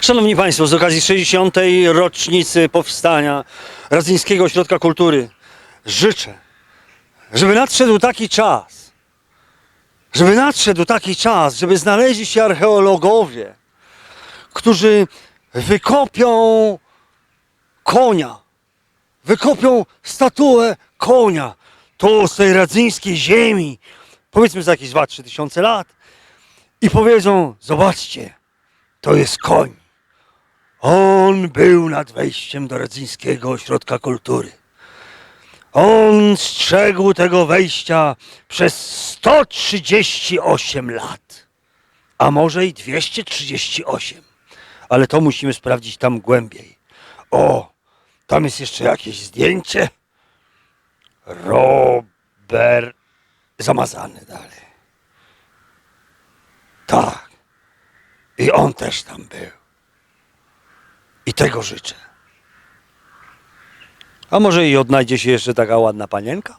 Szanowni Państwo, z okazji 60. rocznicy powstania Radzyńskiego Ośrodka Kultury życzę, żeby nadszedł taki czas, żeby nadszedł taki czas, żeby znaleźli się archeologowie, którzy wykopią konia, wykopią statuę konia tu z tej radzyńskiej ziemi, powiedzmy za jakieś 2-3 tysiące lat i powiedzą, zobaczcie, to jest koń. On był nad wejściem do Radzyńskiego Ośrodka Kultury. On strzegł tego wejścia przez 138 lat, a może i 238. Ale to musimy sprawdzić tam głębiej. O, tam jest jeszcze jakieś zdjęcie. Robert zamazany dalej. Tak. I on też tam był. I tego życzę. A może i odnajdzie się jeszcze taka ładna panienka?